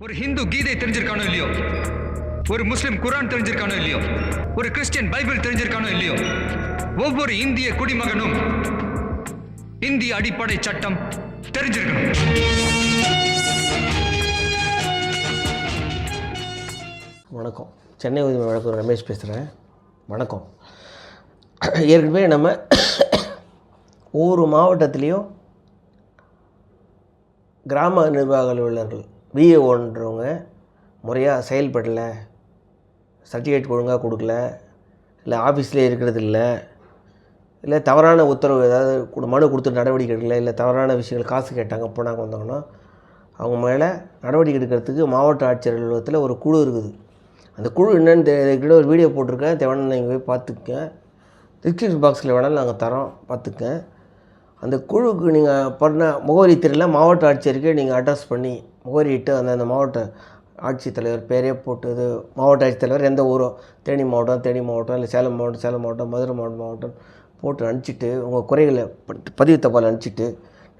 ஒரு ஹிந்து கீதை தெரிஞ்சிருக்கானோ இல்லையோ? ஒரு முஸ்லிம் குரான் தெரிஞ்சிருக்கானோ இல்லையோ? ஒரு கிறிஸ்டியன் பைபிள் தெரிஞ்சிருக்கானோ இல்லையோ? ஒவ்வொரு இந்திய குடிமகனும் இந்திய அடிப்படை சட்டம் தெரிஞ்சிருக்கணும். வணக்கம். சென்னை உதவி வழக்கு ரமேஷ் பேசுகிறேன் வணக்கம். ஏற்கனவே நம்ம ஒவ்வொரு மாவட்டத்துலேயும் கிராம நிர்வாக அலுவலர்கள் விஏஓன்றவங்க முறையாக செயல்படல சர்டிஃபிகேட் ஒழுங்காக கொடுக்கல இல்லை ஆஃபீஸ்லேயே இருக்கிறது இல்லை இல்லை தவறான உத்தரவு ஏதாவது மனு கொடுத்து நடவடிக்கை எடுக்கல இல்லை தவறான விஷயங்கள் காசு கேட்டாங்க போனாங்க வந்தாங்கன்னா அவங்க மேலே நடவடிக்கை எடுக்கிறதுக்கு மாவட்ட ஆட்சியர் அலுவலகத்தில் ஒரு குழு இருக்குது. அந்த குழு என்னென்னு தெரியல ஒரு வீடியோ போட்டிருக்கேன் தேவையான நீங்கள் போய் பார்த்துக்க டிஸ்கிரிப்ஷன் பாக்ஸில் வேணாலும் நாங்கள் தரோம் பார்த்துக்க அந்த குழுவுக்கு நீங்கள் பண்ண முகவரி தெரியல மாவட்ட ஆட்சியருக்கே நீங்கள் அட்ரஸ் பண்ணி முகவரியிட்டு அந்த அந்த மாவட்ட ஆட்சித்தலைவர் பேரே போட்டு இது மாவட்ட ஆட்சித்தலைவர் எந்த ஊரோ தேனி மாவட்டம் தேனி மாவட்டம் இல்லை சேலம் மாவட்டம் சேலம் மாவட்டம் மதுரை மாவட்டம் மாவட்டம் போட்டு அனுப்பிச்சிட்டு உங்கள் குறைகளை பதிவு தபால் அனுப்பிச்சிட்டு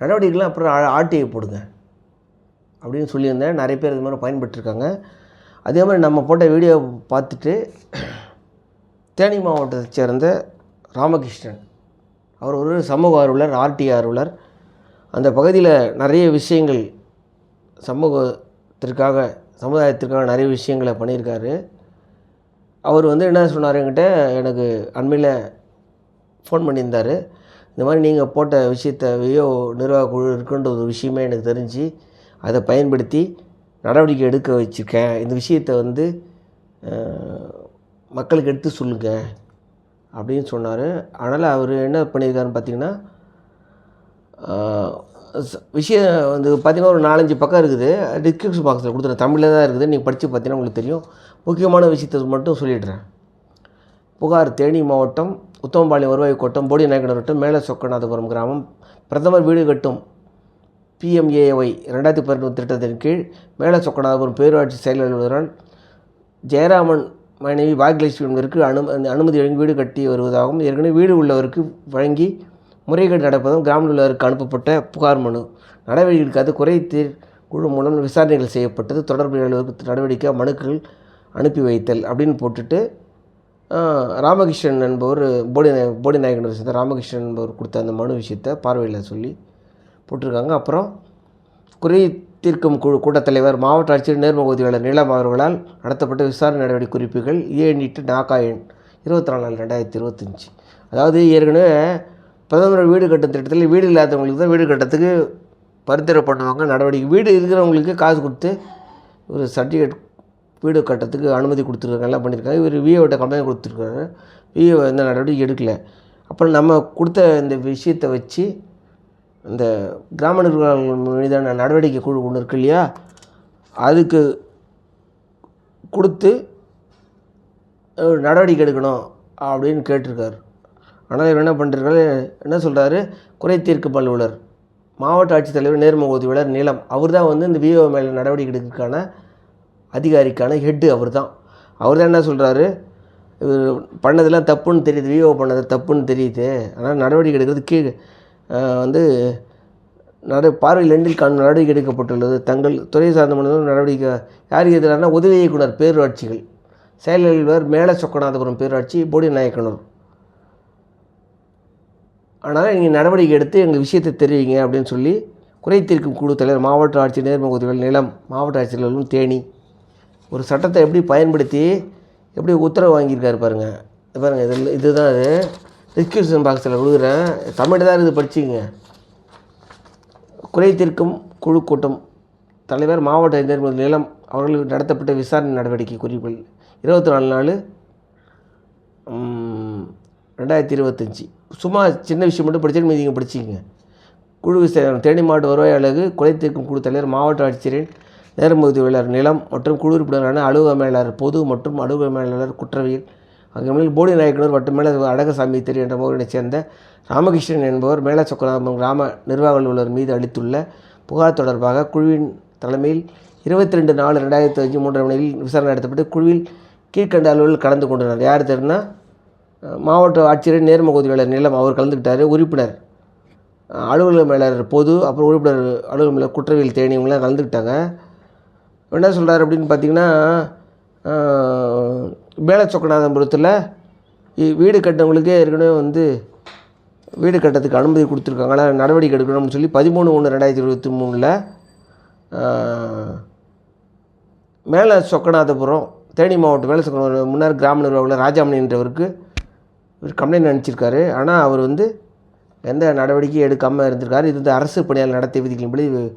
நடவடிக்கைலாம் அப்புறம் ஆர்டிஐ போடுங்க அப்படின்னு சொல்லியிருந்தேன். நிறைய பேர் இது மாதிரி பயன்பட்டுருக்காங்க அதே மாதிரி நம்ம போட்ட வீடியோ பார்த்துட்டு தேனி மாவட்டத்தை சேர்ந்த ராமகிருஷ்ணன் அவர் ஒரு சமூக ஆர்வலர் ஆர்டி ஆர்வலர். அந்த பகுதியில் நிறைய விஷயங்கள் சமூகத்திற்காக சமுதாயத்திற்காக நிறைய விஷயங்களை பண்ணியிருக்காரு. அவர் வந்து என்ன சொன்னார் என்கிட்ட எனக்கு அண்மையில் ஃபோன் பண்ணியிருந்தார். இந்த மாதிரி நீங்கள் போட்ட விஷயத்தை வியோ நிர்வாக குழு இருக்குன்ற ஒரு விஷயமே எனக்கு தெரிஞ்சு அதை பயன்படுத்தி நடவடிக்கை எடுக்க வச்சுருக்கேன். இந்த விஷயத்தை வந்து மக்களுக்கு எடுத்து சொல்லுங்கள் அப்படின்னு சொன்னார். அதனால் அவர் என்ன பண்ணியிருக்காருன்னு பார்த்தீங்கன்னா விஷயம் வந்து பார்த்தீங்கன்னா ஒரு நாலஞ்சு பக்கம் இருக்குது. டிஸ்கிரிப்ஷன் பாக்ஸில் கொடுத்துருக்கேன் தமிழில் தான் இருக்குது. நீங்கள் படித்து பார்த்தீங்கன்னா உங்களுக்கு தெரியும். முக்கியமான விஷயத்தை மட்டும் சொல்லிடுறேன். புகார் தேனி மாவட்டம் உத்தமபாளையம் வருவாய் கோட்டம் போடி நாயக்கனர் வட்டம் மேல சொக்கநாதபுரம் கிராமம். பிரதமர் வீடு கட்டும் பிஎம்ஏஒய் ரெண்டாயிரத்தி பதினொன்று திட்டத்தின் கீழ் மேலே சொக்கநாதபுரம் பேரூராட்சி செயலாளர் ஜெயராமன் மனைவி பாக்யலட்சுமி என்பதற்கு அனு அனுமதி வழங்கி வீடு கட்டி வருவதாகவும் ஏற்கனவே வீடு உள்ளவருக்கு வழங்கி முறைகேடு நடப்பதும் கிராமத்தில் உள்ளவருக்கு அனுப்பப்பட்ட புகார் மனு. நடவடிக்கைக்காக எடுக்காது குறைதீர் குழு மூலம் விசாரணைகள் செய்யப்பட்டது. தொடர்புகளுக்கு நடவடிக்கை மனுக்கள் அனுப்பி வைத்தல் அப்படின்னு போட்டுட்டு ராமகிருஷ்ணன் என்பவர் போடி நாய- போடி நாயகன் சேர்ந்த ராமகிருஷ்ணன் என்பவர் கொடுத்த அந்த மனு விஷயத்தை பார்வையில் சொல்லி போட்டிருக்காங்க. அப்புறம் குறை தீர்க்கும் குழு கூட்டத்தலைவர் மாவட்ட ஆட்சியர் நேர்முகதியாளர் நீலம் அவர்களால் நடத்தப்பட்ட விசாரணை நடவடிக்கை குறிப்புகள் ஏஎன்இட்டு நாக்கா எண் இருபத்தி நாலு நாலு ரெண்டாயிரத்தி இருபத்தஞ்சி. அதாவது ஏற்கனவே பிரதமர் வீடு கட்டும் திட்டத்தில் வீடு இல்லாதவங்களுக்கு தான் வீடு கட்டத்துக்கு பரிந்துரை பண்ணுவாங்க நடவடிக்கை வீடு இருக்கிறவங்களுக்கு காசு கொடுத்து ஒரு சர்டிஃபிகேட் வீடு கட்டத்துக்கு அனுமதி கொடுத்துருக்காங்க எல்லாம் பண்ணியிருக்காங்க. இவர் விஏஓட்ட கம்ப்ளைண்ட் கொடுத்துருக்காரு. விஏஓ எந்த நடவடிக்கை எடுக்கலை. அப்புறம் நம்ம கொடுத்த இந்த விஷயத்தை வச்சு இந்த கிராம நிர்வாகங்கள் மீதான நடவடிக்கை குழு ஒன்று இருக்கு இல்லையா? அதுக்கு கொடுத்து நடவடிக்கை எடுக்கணும் அப்படின்னு கேட்டிருக்கார். ஆனால் இவர் என்ன பண்ணுறாரு என்ன சொல்கிறாரு குறை தீர்க்கு பல்லுவலர் மாவட்ட ஆட்சித்தலைவர் நேர்முக உதவியாளர் நீலம் அவர் தான் வந்து இந்த விஓ மேலே நடவடிக்கை எடுக்கிறதுக்கான அதிகாரிக்கான ஹெட்டு அவர் தான் அவர் தான் என்ன சொல்கிறாரு இவர் பண்ணதெல்லாம் தப்புன்னு தெரியுது. விஓ பண்ணது தப்புன்னு தெரியுது. ஆனால் நடவடிக்கை எடுக்கிறது கீழே வந்து நட பார்வையில் எண்ணில் காணும் நடவடிக்கை எடுக்கப்பட்டுள்ளது. தங்கள் துறை சார்ந்த மனிதர்கள் நடவடிக்கை யாருக்கு எதிரான உதவி இயக்குனர் பேரூராட்சிகள். செயல் மேல சொக்கநாதபுரம் பேரூராட்சி போடி நாயக்கனூர். ஆனால் நீங்கள் நடவடிக்கை எடுத்து எங்கள் விஷயத்தை தெரிவிங்க அப்படின்னு சொல்லி குறை தீர்க்கும் குழு தலைவர் மாவட்ட ஆட்சியர் நேர்முக உதவிகள் நிலம் மாவட்ட ஆட்சியர்களும் தேனி ஒரு சட்டத்தை எப்படி பயன்படுத்தி எப்படி உத்தரவு வாங்கியிருக்காரு பாருங்கள் பாருங்கள் இதில் இதுதான் அது டிஸ்கிரிப்ஷன் பாக்ஸில் கொடுக்குறேன் தமிழ் தான் இது படிச்சுங்க. குறை தீர்க்கும் குழு கூட்டம். தலைவர் மாவட்ட நேர்முக நிலம் அவர்களுக்கு நடத்தப்பட்ட விசாரணை நடவடிக்கை குறிப்புகள் இருபத்தி நாலு நாள் ரெண்டாயிரத்தி இருபத்தஞ்சி. சும்மா சின்ன விஷயம் மட்டும் படிச்சுட்டு மீதிங்க படிச்சிக்கங்க குழு விசாரணை தேனி மாவட்ட வருவாய் அழகு கொலை தீர்க்கும் குழு தலைவர் மாவட்ட ஆட்சியரின் நேர்முகதியாளர் நிலம் மற்றும் குழு உறுப்பினரான அலுவலக மேலாளர் பொது மற்றும் அலுவலக மேலாளர் குற்றவியல் அங்கே போடி நாயக்கனூர் வட்ட மேல அழகசாமி தெரு என்ற முகவரினைச் சேர்ந்த ராமகிருஷ்ணன் என்பவர் மேல சொக்கராமம் கிராம நிர்வாக அலுவலர் மீது அளித்துள்ள புகார் தொடர்பாக குழுவின் தலைமையில் இருபத்தி ரெண்டு நாலு ரெண்டாயிரத்தி அஞ்சு மூன்றாம் மணியில் விசாரணை நடத்தப்பட்டு குழுவில் கீழ்கண்ட அலுவலர்கள் கலந்து கொண்டனர். யார் தெரியுன்னா மாவட்ட ஆட்சியர் நேர்முகதியாளர் நிலம் அவர் கலந்துக்கிட்டார் உறுப்பினர் அலுவலக மேலாளர் பொது அப்புறம் உறுப்பினர் அலுவலக மேலர் குற்றவியல் தேனி இவங்களாம் கலந்துக்கிட்டாங்க என்ன சொல்கிறார் அப்படின்னு பார்த்தீங்கன்னா மேலச்சொக்கநாதபுரத்தில் வீடு கட்டவங்களுக்கே ஏற்கனவே வந்து வீடு கட்டத்துக்கு அனுமதி கொடுத்துருக்காங்க. ஆனால் நடவடிக்கை எடுக்கணும்னு சொல்லி பதிமூணு ஒன்று ரெண்டாயிரத்தி இருபத்தி மூணில் மேலே சொக்கநாதபுரம் தேனி மாவட்டம் மேலே சொக்கநாதபுரம் முன்னாள் கிராம நிர்வாகிகள் ராஜாமணி என்றவருக்கு இவர் கம்ப்ளைண்ட் அனுப்பிச்சிருக்காரு. ஆனால் அவர் வந்து எந்த நடவடிக்கையும் எடுக்காமல் இருந்திருக்காரு. இது வந்து அரசு பணியாளர் நடத்தை விதிகளின்படி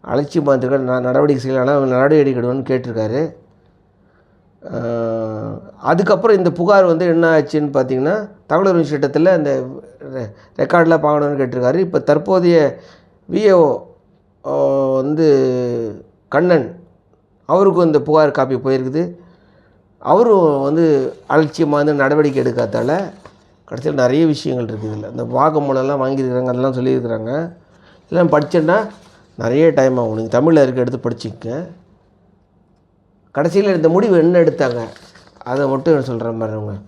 அலட்சியமாக இருந்திருக்காரு. ந- நடவடிக்கை செய்யலாம் நடவடிக்கை எடுக்கணும்னு கேட்டிருக்காரு. அதுக்கப்புறம் இந்த புகார் வந்து என்ன ஆச்சுன்னு பார்த்தீங்கன்னா தமிழர் சட்டத்தில் இந்த ரெ- பார்க்கணும்னு கேட்டிருக்காரு. இப்போ தற்போதைய விஏஓ வந்து கண்ணன் அவருக்கும் இந்த புகார் காப்பி போயிருக்குது. அவரும் வந்து அலட்சியமாக வந்து நடவடிக்கை எடுக்காதால கடைசியில் நிறைய விஷயங்கள் இருக்குது இதில். இந்த வாக்குமூலம்லாம் வாங்கியிருக்கிறாங்க அதெல்லாம் சொல்லியிருக்கிறாங்க. இதெல்லாம் படிச்சேன்னா நிறைய டைம் ஆகும். நீங்கள் தமிழில் இருக்க எடுத்து படிச்சுக்க கடைசியில் இந்த முடிவு என்ன எடுத்தாங்க? அதை மட்டும் சொல்கிற மாதிரி அவங்க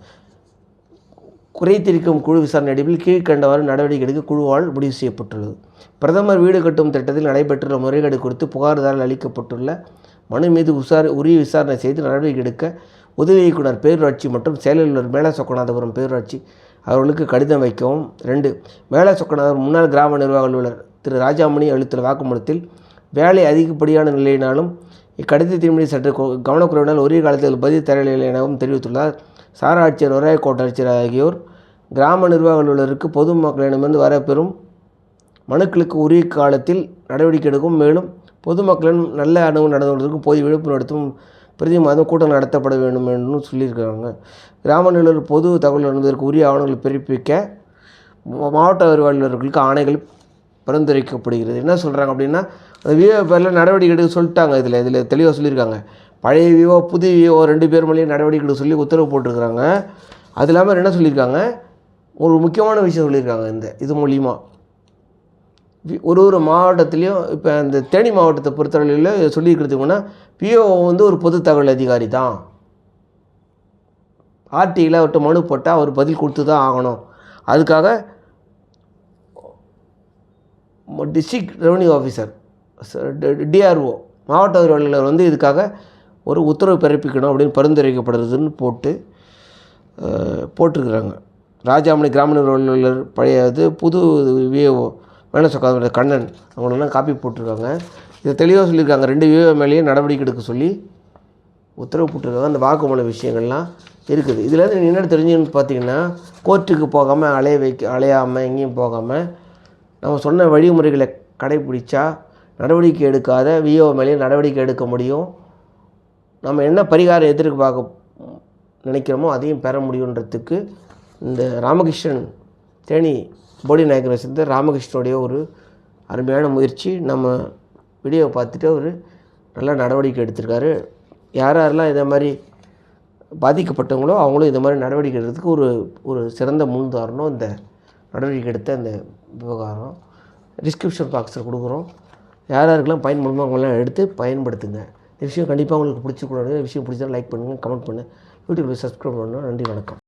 குறைத்திருக்கும் குழு விசாரணை அடிப்பில் கீழ்கண்டவாறு நடவடிக்கை எடுக்க குழுவால் முடிவு செய்யப்பட்டுள்ளது. பிரதமர் வீடு கட்டும் திட்டத்தில் நடைபெற்றுள்ள முறைகேடு குறித்து புகார்தாரில் அளிக்கப்பட்டுள்ள மனு மீது விசார உரிய விசாரணை செய்து நடவடிக்கை எடுக்க உதவி இயக்குனர் பேரூராட்சி மற்றும் செயலாளர் மேல சொக்கநாதபுரம் பேரூராட்சி அவர்களுக்கு கடிதம் வைக்கவும். ரெண்டு மேல சொக்கநாதபுரம் முன்னாள் கிராம நிர்வாக அலுவலர் திரு ராஜாமணி அளித்துள்ள வாக்குமூலத்தில் வேலை அதிகப்படியான நிலையினாலும் இக்கடிதத்தின் மீது சற்று கொ- கவனக்குறைவினால் உரிய காலத்தில் பதில் தரவில்லை எனவும் தெரிவித்துள்ளார். சாரா ஆட்சியர் ஒரே கோட்டாட்சியர் ஆகியோர் கிராம நிர்வாக அலுவலருக்கு பொதுமக்களிடமிருந்து வரப்பெறும் மனுக்களுக்கு உரிய காலத்தில் நடவடிக்கை எடுக்கும். மேலும் பொதுமக்களின் நல்ல அணுகு நடந்துவதற்கும் போதிய விழிப்புணர்வு நடத்தும் பிரதி மாதம் கூட்டம் நடத்தப்பட வேண்டும் என்று சொல்லியிருக்காங்க கிராம நிர்வாக பொது தகவல் என்பதற்கு உரிய ஆவணங்களை பிறப்பிக்க மா- மாவட்ட வருவாளர்களுக்கு ஆணைகள் பரிந்துரைக்கப்படுகிறது. என்ன சொல்கிறாங்க அப்படின்னா அந்த விவோ பேரில் நடவடிக்கை எடுக்க சொல்லிட்டாங்க இதில் இதில் தெளிவாக சொல்லியிருக்காங்க. பழைய விவோ புது விவோ ரெண்டு பேர் மேலேயும் நடவடிக்கை எடுக்க சொல்லி உத்தரவு போட்டிருக்கிறாங்க. அது இல்லாமல் என்ன சொல்லியிருக்காங்க? ஒரு முக்கியமான விஷயம் சொல்லியிருக்காங்க இந்த இது மூலிமா ஒரு ஒரு மாவட்டத்துலேயும் இப்போ இந்த தேனி மாவட்டத்தை பொறுத்தவரையில் சொல்லியிருக்கிறதுக்குன்னா பிஓ வந்து ஒரு பொது தகவல் அதிகாரி தான். ஆர்டியில் அவர்கிட்ட மனு போட்டால் அவர் பதில் கொடுத்து தான் ஆகணும். அதுக்காக டிஸ்ட்ரிக்ட் ரெவன்யூ ஆஃபீஸர் டிஆர்ஓ மாவட்ட அலுவலர் வந்து இதுக்காக ஒரு உத்தரவு பிறப்பிக்கணும் அப்படின்னு பரிந்துரைக்கப்படுறதுன்னு போட்டு போட்டிருக்கிறாங்க. ராஜாமணி கிராம நிர்வாகர் பழைய இது புது விஏஓ வேணசொக்காத கண்ணன் அவங்களெல்லாம் காப்பி போட்டிருக்காங்க. இதை தெளிவாக சொல்லியிருக்காங்க. ரெண்டு விஏஓ மேலேயும் நடவடிக்கை எடுக்க சொல்லி உத்தரவு போட்டிருக்காங்க. அந்த வாக்குமூல விஷயங்கள்லாம் இருக்குது. இதில் இருந்து என்ன தெரிஞ்சுன்னு பார்த்தீங்கன்னா கோர்ட்டுக்கு போகாமல் அலைய வைக்க அலையாமல் எங்கேயும் போகாமல் நம்ம சொன்ன வழிமுறைகளை கடைப்பிடிச்சா நடவடிக்கை எடுக்காத விஓ மேலேயும் நடவடிக்கை எடுக்க முடியும். நம்ம என்ன பரிகாரம் எதிர்பார்க்க நினைக்கிறோமோ அதையும் பெற முடியுன்றதுக்கு இந்த ராமகிருஷ்ணன் தேனி போடி நாயக்கரை சேர்ந்து ராமகிருஷ்ணனுடைய ஒரு அருமையான முயற்சி. நம்ம வீடியோவை பார்த்துட்டு அவர் நல்ல நடவடிக்கை எடுத்திருக்காரு. யார் யாரெல்லாம் இதே மாதிரி பாதிக்கப்பட்டவங்களோ அவங்களும் இதை மாதிரி நடவடிக்கை எடுக்கிறதுக்கு ஒரு ஒரு சிறந்த முன்தாரணம் இந்த நடவடிக்கை எடுத்த இந்த விவகாரம். டிஸ்கிரிப்ஷன் பாக்ஸில் கொடுக்குறோம். யார் யாருக்கெல்லாம் பயன்படுமோ அவங்களாம் எடுத்து பயன்படுத்துங்க. இந்த விஷயம் கண்டிப்பாக உங்களுக்கு பிடிச்சிக்கூடாது இந்த விஷயம் பிடிச்சா லைக் பண்ணுங்கள் கமெண்ட் பண்ணுங்கள் யூடியூப்பில் சப்ஸ்கிரைப் பண்ணணும் நன்றி வணக்கம்.